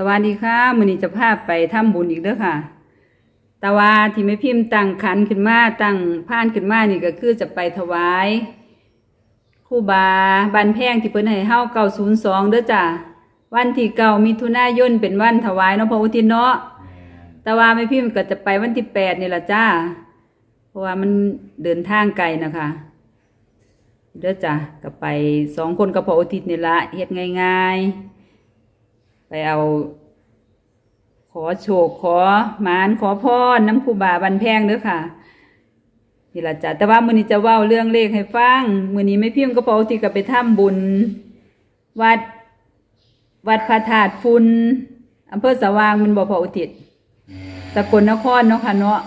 สวัสดีค่ะมื้อนี้จะพาไปทำบุญอีกเด้อค่ะ แต่ว่าที่ไม่พิมพ์ตั้งขันขึ้นมาตั้งผ่านขึ้นมานี่ก็คือจะไปถวายครูบาบันแพงที่เพิ่นให้เฮา902เด้อจ้ะวันที่เก้ามิถุนายนเป็นวันถวายเนาะพระอุทิศเนาะแต่ว่าไม่พิมพ์ก็จะไปวันที่แปดนี่ละจ้าเพราะว่ามันเดินทางไกลนะคะเด้อจ้ะก็ไปสองคนกับพระอุทิศนี่ละเฮ็ดง่าย ๆ ไปเอา ขอโชคขอหมานขอพรน้ำคูบาบันแพงเด้อค่ะนี่ละจ้ะแต่ว่ามือนี้จะเว้าเรื่องเลขให้ฟังมือนี้ไม่พิมพ์ก็พระอุทิศก็ไปทำบุญ วัด วัดพระธาตุฟุนอำเภอสว่างมันบ่พระอุทิศสกลนครเนาะค่ะเนาะ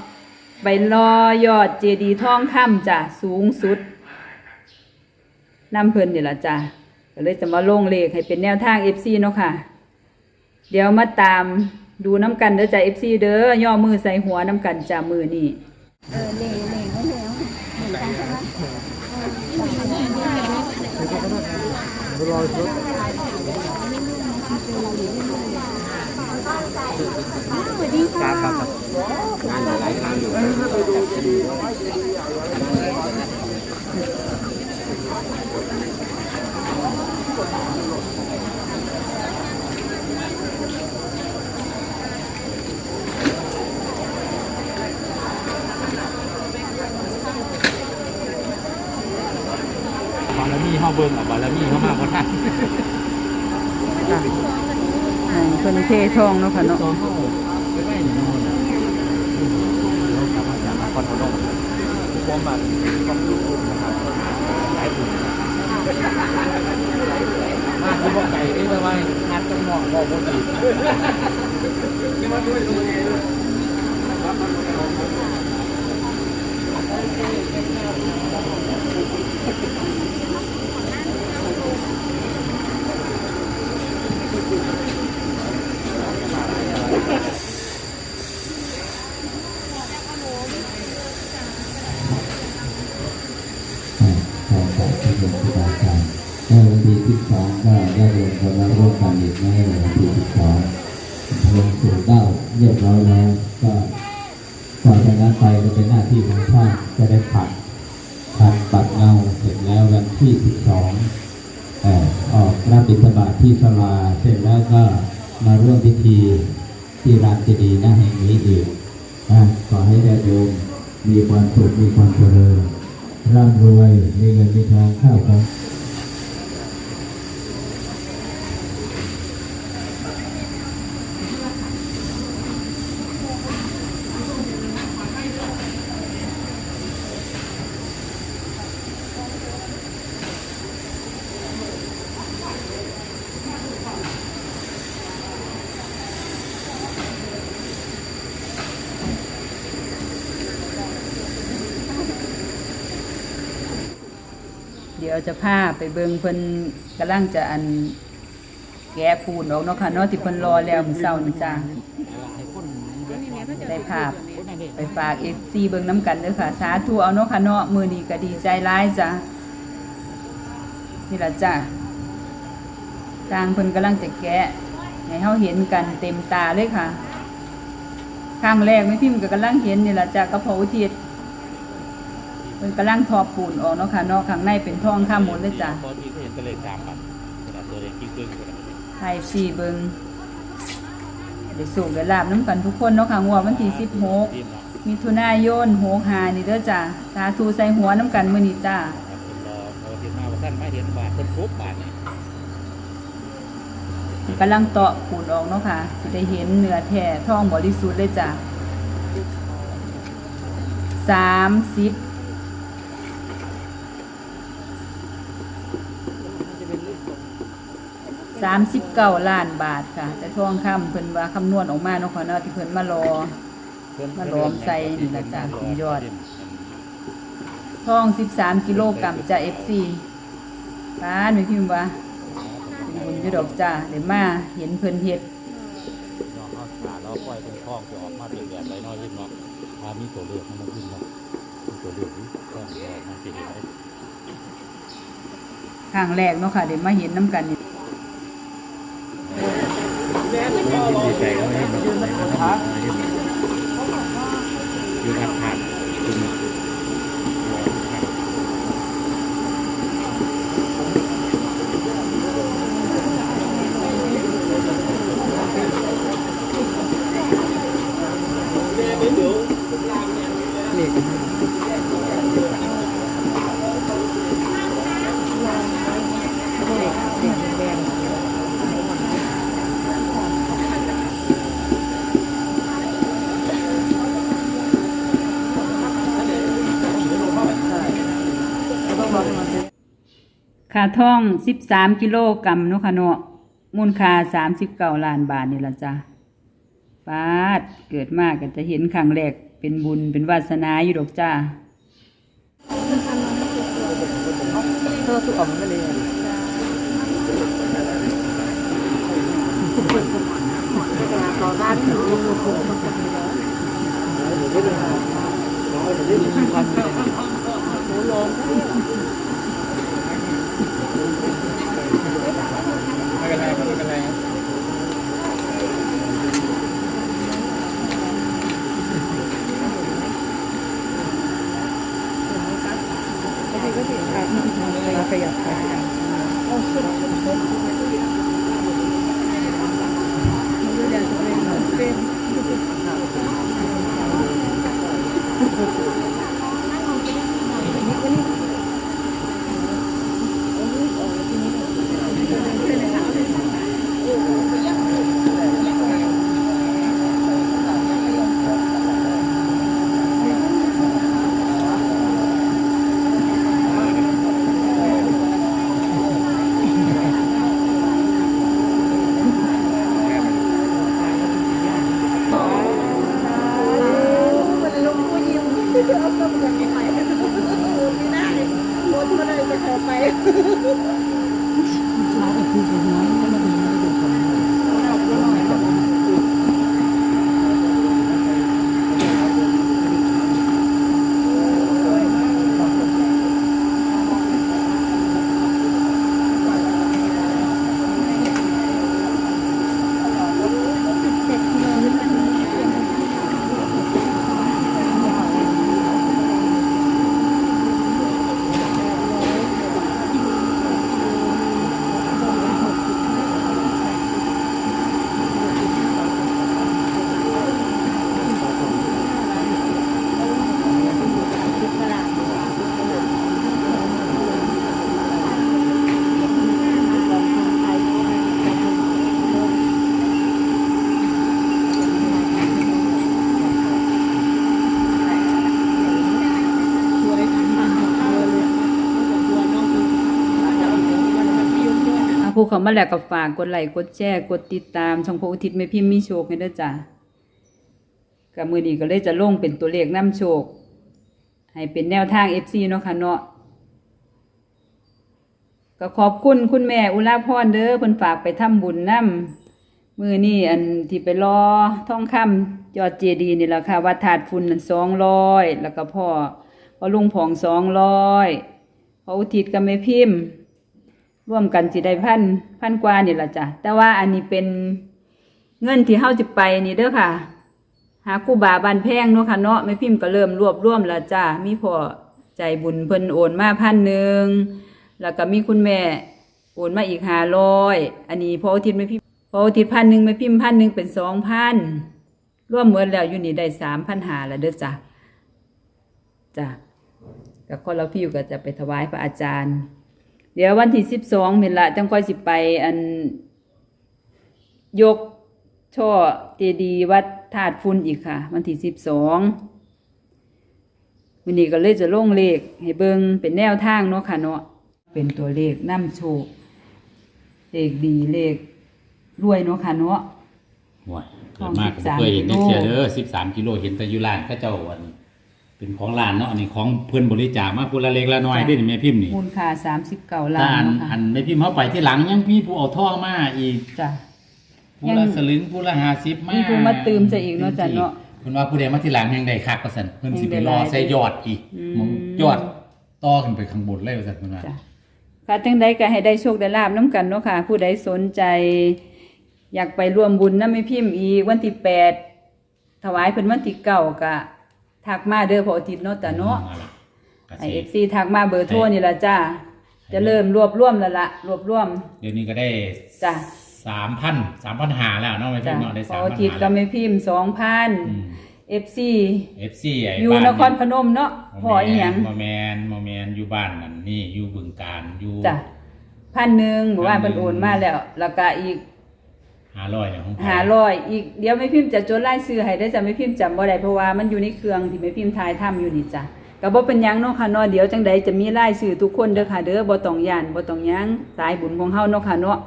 ไปรอยอดเจดีย์ทองคำจ้ะสูงสุดน้ำเพลินนี่ละจ้ะก็เลยจะมาลงเลขให้เป็นแนวทาง FC เนาะค่ะ เดี๋ยวมาตามดูน้ำกันเด้อจ้ะ FC เด้อย่อมือใส่หัวน้ำกันจ้ะมือนี่เออเหล่เหล่ไม่เหลวเหมือนกันใช่ไหมครับครับครับงานหลายงานอยู่ บารมี เฮาเบิ่งอะบารมีเฮามาบ่ทันจ้ะให้เพิ่นเททองเนาะค่ะเนาะตอนเฮาไปไว้นี่นู่นเรากลับมาจากนครพนมผมแบบต้องรู้นะครับหลายบุญมาคือบ่ไก่นี่ไว้นัดต้องมองบ่บ่ดีขอขอบคุณครูบาอาจารย์ ในวันที่ที่สองก็ได้รวมกันมาร่วมกันอีกในวันที่ที่สองลงสู่เก้าเรียบร้อยแล้วก็ต่อจากนั้นไปก็เป็นหน้าที่ของท่านจะได้ผัดผัดปัดเงาเสร็จแล้ววันที่สิบส ออกรับบิณฑบาตที่สลาเสร็จแล้วก็มาร่วมพิธีที่รานเจดีย์หน้าแห่งนี้อีกนะขอให้ญาติโยมมีความสุขมีความเจริญร่ำรวยมีเงินมีทองข้าวของ ดี๋ยวจะพาไปเบิงเพิ่นกำลังจะอันแกะปูนออกเนาะค่ะเนาะที่เพิ่นรอแล้วมื้อเช้านี่จ้าได้ภาพไปฝากเอฟซีเบิงน้ำกันเด้อค่ะ สาธุเอาเนาะค่ะเนาะมือนี้ก็ดีใจร้ายจ้ะนี่ละจ้ะทางเพิ่นกำลังจะแกะให้เฮาเห็นกันเต็มตาเลยค่ะครั้งแรกไม่พิมพ์ก็กำลังเห็นนี่ละจ้ะกระเพาะอุทิศ เพิ่นกำลังทอปูนออกเนาะค่ะเนาะข้างในเป็นทองคำหมดเลยจ้ะพอที่เห็นตัวเลขสามครับตัวเลขที่ขึ้นก็ได้ให้ซีเบิงได้สูงได้ลาบน้ำกันทุกคนเนาะค่ะงวดวันที่สิบหกทีมเนาะมิถุนายนหกหานี่เด้อจ้ะสาธุใส่หัวน้ำกันมื้อนี้จ้าครับเป็นรอพอที่มาว่าท่านไม่เห็นบาทเพิ่นปุ๊บบาทนี่กำลังเตาะปูนออกเนาะค่ะสิได้เห็นเนื้อแท้ทองบริสุทธิ์เลยจ้ะสามสิบ สามสิบเก้าล้านบาทค่ะ แต่ทองคำเพิ่นว่าคำนวณออกมาเนาะค่ะเนาะที่เพิ่นมารอ มาล้อมใส่นี่ล่ะจ้ะคุณยอด ทองสิบสามกิโลกรัมจ้ะ FC ป้านไม่พิมพ์ว่าเป็นบุญอยู่ดอกจ้าเดี๋ยวมาเห็นเพิ่นเฮ็ดเนาะเอาขาเราปล่อยเป็นทองจะออกมาเป็นแบบไรน้อยขึ้นเนาะถ้ามีตัวเลขมันขึ้นเนาะมีตัวเลขนี่ก็มันสิเห็นได้ครั้งแรกเนาะค่ะเดี๋ยวมาเห็นน้ำกันนี่ ดีใจเขาให้มันไหนมาทำอะไรให้มันอยู่อับผ่านคุณ ค่าท่อง13กิโลกรัมเนาะค่ะเนาะมูลค่า39ล้านบาทนี่ละจ้ะปาดเกิดมากก็จะเห็นครั้งแรกเป็นบุญเป็นวาสนาอยู่ดอกจ้าเธอสุกออกมาเลยต่อบ้านถึงไม่ Thank you. เขามาแล้วก็ฝากกดไลค์กดแชร์กดติดตามช่องพระอุทิศไม่พิมพ์มีโชคให้เด้อจ้ะกับมือนี้ก็เลยจะลงเป็นตัวเลขนํโชค ให้เป็นแนวทาง FC เนาะค่ะเนาะก็ขอบคุณคุณแม่อุลาพรเด้อเพิ่นฝากไปทำบุญนํมือนี้อันที่ไปรอท่องคำยอดเจดีนี่แหละค่ะวัดถาดฝุ่นนั่น200แล้วก็พ่อพ่อลุงผอง200พระอุทิศกับแม่พิมพ์ ร่วมกันสิได้พันพันกว่านี่ละจ้ะแต่ว่าอันนี้เป็นเงินที่เฮาจะไปนี่เด้อค่ะ หาคู่บาบานแพงเนาะค่ะเนาะแม่พิมพ์ก็เริ่มรวบรวมล้วจ้ะมีพ่อใจบุญเพิ่นโอนมาพันหนึ่งแล้วก็มีคุณแม่โอนมาอีกห้าร้อยอันนี้พออาทิตย์แม่พิมพ์พออาทิตย์พันหนึ่งแม่พิมพ์พันหนึ่งเป็นสองพันรวมเมื่อแล้วอยู่นี่ได้สามพันหาล้วเด้อจ้ะจ้ะกับคนเราพี่อยู่ก็จะไปถวายพระอาจารย์ เดี๋ยววันที่สิบสองเมนละจังค่อยสิไป อัน ยกช่อเจดีย์วัดธาตุฟุนอีกค่ะ วันที่สิบสองวันนี้ก็เลยจะลงเลข ให้เบิงเป็นแนวทางเนาะค่ะเนาะเป็นตัวเลขนำโชคเลขดีเลขรวยเนาะค่ะเนาะห่วยเกิดมากก็บ่เคยเห็น13นี่เชียเด้อสิบสามกิโลเห็นแต่อยู่ร้านเข้าเจ้าวัน เป็นของร้านเนาะอันนี้ของเพื่อนบริจาคมาผู้ละเล็กละน้อยจ้ะเด้นี่แม่พิมพ์นี่มูลค่าสามสิบเก้าล้าถ้านอันเนาะค่ะอันแม่พิมพ์เขาไปที่หลังยังมีผู้เอาท่องมาอีกจ้ะ ผู้ละสลึงผู้ละห้าสิบมามีผู้มาตืมซะอีกเนาะจ้ะเนาะเพิ่นว่าผู้ใดมาที่หลังแห่งใดคักว่าซั่นเพิ่นสิไปรอแห่งใดใส่ยอดอีกอืม มองยอดต่อขึ้นไปข้างบนเลยว่าซั่นเพิ่นว่า จ้ะค่ะจังใดก็ให้ได้โชคได้ลาบน้ำกันเนาะค่ะ ผู้ใดสนใจ อยากไปร่วมบุญนำแม่พิมพ์อีกวันที่แปดถวายเพิ่นวันที่เก้าก็ ทักมาเด้อพออาทิตย์เนาะตาเนาะอล่ก็ไอสิเอฟซีทักมาเบอร์โทรนี่ละจ้าจะเริ่มรวบรวมแล้วละรวบรวมเดี๋ยวนี้ก็ได้จ้ะสามพันสามพันหาแล้วเนาะไม่จ้ะใช่เนาะได้พสาอมพัอานทิตย์ก็หาไม่พิมพ์สองพันเอฟซีเอฟซีไอ้อยู่บ้านนครพนมเนาะพออีหยังโมแมนโมแมนอยู่บ้านนั่นนี่อยู่บึงการอยู่ จ้ะพันหนึ่งบอกว่าเพิ่นโอนมาแล้วแล้วก็อีก หาร้อยเนี่ยของหาร้อยอีกเดี๋ยวไม่พิมพ์จะจดรายชื่อให้ได้จ้ะไม่พิมพ์จำบ่ได้เพราะว่ามันอยู่ในเครื่องที่ไม่พิมพ์ทายทำอยู่นี่จ้ะก็บ่เป็นหยังเนาะค่ะเนาะเดี๋ยวจังใดจะมีรายชื่อทุกคนเด้อค่ะเด้อบ่ต้องย่านบ่ต้องหยังสายบุญของเฮาเนาะค่ะเนาะ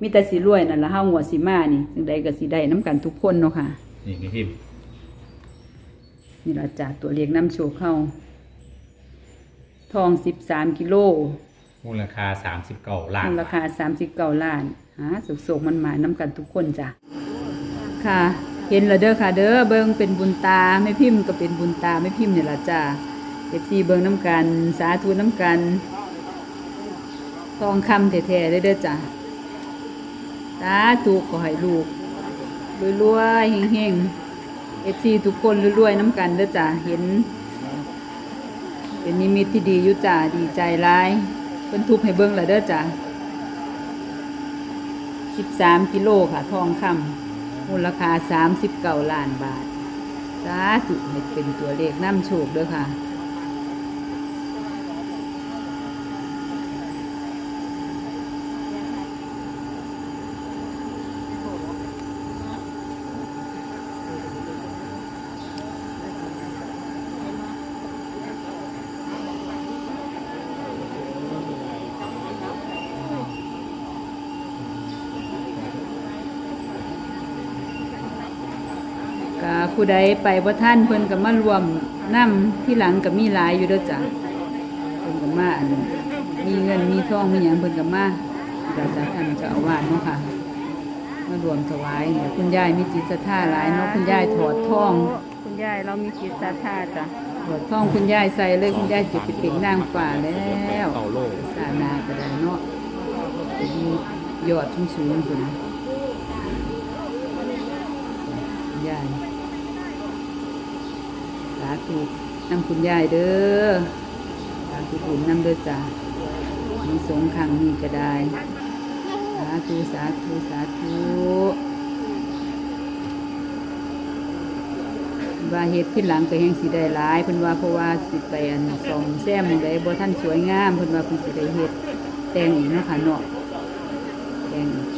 มีแต่สิรวยนั่นล่ะเฮาหัวสิมานี่จังใดก็สิได้นํกันทุกคนเนาะค่ะนี่พี่พิมพ์นี่ละจ้ะตัวเลขน้ำโชคเข้า ทองสิบสามกิโล มูลค่าสามสิบเก้าล้านมูลค่าสามสิบเก้าล้านหาสุกโศกมันหมายน้ำกันทุกคนจ้ะค่ะ เห็นละเด้อค่ะ เด้อเบิงเป็นบุญตาไม่พิมพ์ก็เป็นบุญตาไม่พิมพ์เนี่ยละจ้ะเอฟซีเบิงน้ำกัน สาธุน้ำกันทองคำแท้ๆเด้อเด้อจ้ะตาถูกขอให้ลูกรวยๆเฮงๆเอฟซีทุกคนรวยๆน้ำกันเด้อจ้ะเห็น เป็นนิมิตที่ดีอยู่จ้าดีใจร้าย เพิ่นทุบให้เบิ้งและเด้อจ้า13กิโลค่ะ ทองคำมูลค่า39ล้านบาทสาธุให้เป็นตัวเลขน้ำโชคเด้อค่ะ ก็ ผู้ใดไปบ่ท่านเพิ่นก็มารวมนำที่หลังก็มีหลายอยู่เด้อจ้ะเพิ่นก็มาอันมีเงินมีทองมีหยังเพิ่นก็มาเดี๋ยวจะท่านเจะเอาวาดเนาะค่ะมารวมถวายเนี่ยคุณยายมีจิตศรัทธาหลายเนาะคุณยายถอดทองคุณยายเรามีจิตศรัทธาจ้ะถอดทองคุณยายใส่เลยคุณยายจะไปเป็นนางฟ้าแล้วเก้าโลสานาก็ได้เนาะไปอยู่ยอดสูงสูงๆคุณคุณยาย สาธุนำคุณยายเด้อสาธุบุญนำเด้อจ้ะมีสงขังนี่ก็ได้ สาธุสาธุสาธุว่าเฮ็ดขึ้นหลังก็แห่งสิได้หลายเพิ่นว่าเพราะว่าสิไปอันสองแซมหม้องใดบ่ทันสวยงามเพิ่นว่าเพิ่นสิได้เฮ็ดแต่งอีกเนาะค่ะเนาะแต่งอีก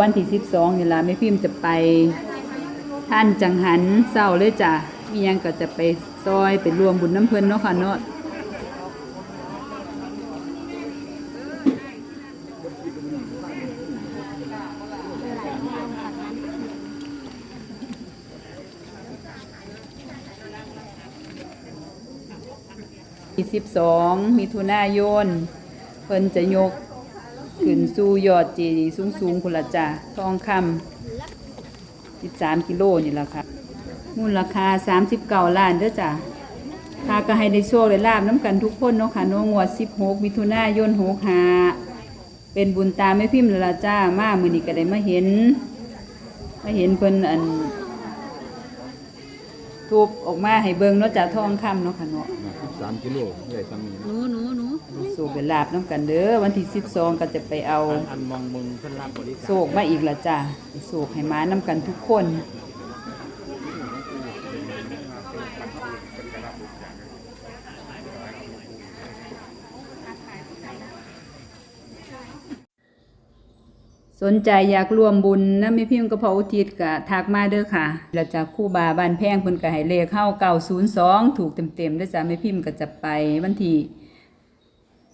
วันที่12นี่ละแม่พิมพ์จะไปท่านจังหันเศร้าเลยจ้ะมียังก็จะไปซอยไปรวมบุญน้ำเพลินเนาะค่ะเนาะที่สิบสองมิถุนายน เพิ่นจะยก สู่ยอดเจดีย์สูงๆพุ่นละจ้าทองคำสิบสามกิโลนี่และค่ะมูลค่าสามสิบเก้าล้านเด้อจ้าค่าก็ให้ได้โชคได้ลาบน้ำกันทุกคนเนาะค่ะน้องงวดสิบหกมิถุนายนหกหาเป็นบุญตาไม่พิมพ์ละจ้ามามือนี้ก็ได้มาเห็นมาเห็นเพิ่นอัน ทูบออกมาให้เบิ่งเนาะจ้ะทองคำเนาะค่ะเนาะสามกิโลใหญ่ซ้ำนี้หนูหนูหนูสูบไปลาบน้ำกันเด้อวันที่สิบสองก็จะไปเอาอันมองมึงเพิ่นรับบริการโศกมาอีกละจ้ะไปโศกให้มาน้ำกันทุกคน สนใจอยากร่วมบุญนะไม่พิมพ์กระเพาอุทิศกะทักมาเด้อค่ะแล้วจากคู่บาบ้านแพงเพิ่นก็ให้เลขเข้าเก้าศูนย์สองถูกเต็มๆเด้อจ้ะไม่พิมพ์ก็จะไปวันที่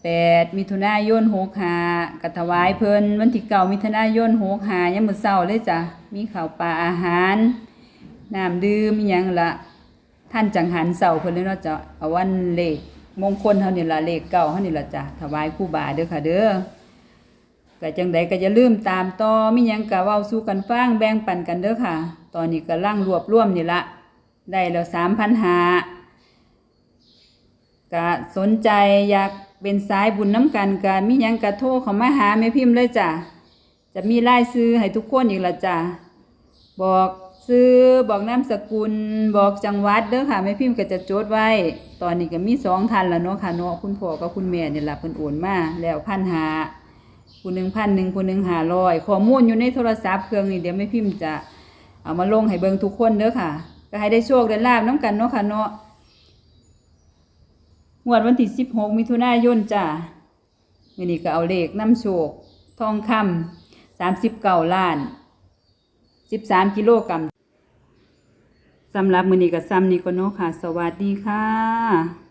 แปดมิถุนายนหกหากะถวายเพิ่นวันที่เก้ามิถุนายนหกหายังมือเช้าเลยจ้ะมีข้าวปลาอาหารน้ำดื่มมีหยังละท่านจังหันเสาเพิ่นเลยเนาะจ้ะเอาวันเลขมงคลเฮานี่ละเลขเก้าเฮานี่ละจ้ะถวายคู่บาเด้อค่ะเด้อ ก็จังใดก็อย่าลืมตามต่อมีหยังก็เว้าสู่กันฟังแบ่งปันกันเด้อค่ะ ตอนนี้ก็ลังรวบรวมนี่ละได้แล้ว3,500ก็สนใจอยากเป็นสายบุญน้ำกันก็มีหยังก็โทรเขามาหาแม่พิมพ์เลยจ้ะจะมีรายซื้อให้ทุกคนอีกละจ้ะบอกซื้อบอกนามสกุลบอกจังหวัดเด้อค่ะแม่พิมพ์ก็จะจดไว้ ตอนนี้ก็มีสองท่านแล้วเนาะค่ะเนาะคุณพ่อกับคุณแม่เนี่ล่ะเพิ่นโอนมาแล้วพันหา ผู้หนึ่งพันหนึ่งผู้หนึ่งหาร้อยข้อมูลอยู่ในโทรศัพท์เครื่องนี้เดี๋ยวไม่พิมพ์จะเอามาลงให้เบิ่งทุกคนเด้อค่ะ ก็ให้ได้โชคได้ลาบน้ำกันเนาะค่ะเนาะงวดวันที่สิบหกมิถุนายนจ้ะมื้อนี้ก็เอาเลขน้ำโชค ทองคำสามสิบเก้าล้านสิบสามกิโลกรัมสำหรับมือนี้ก็ซ้ำนี้ก็เนาะค่ะ สวัสดีค่ะ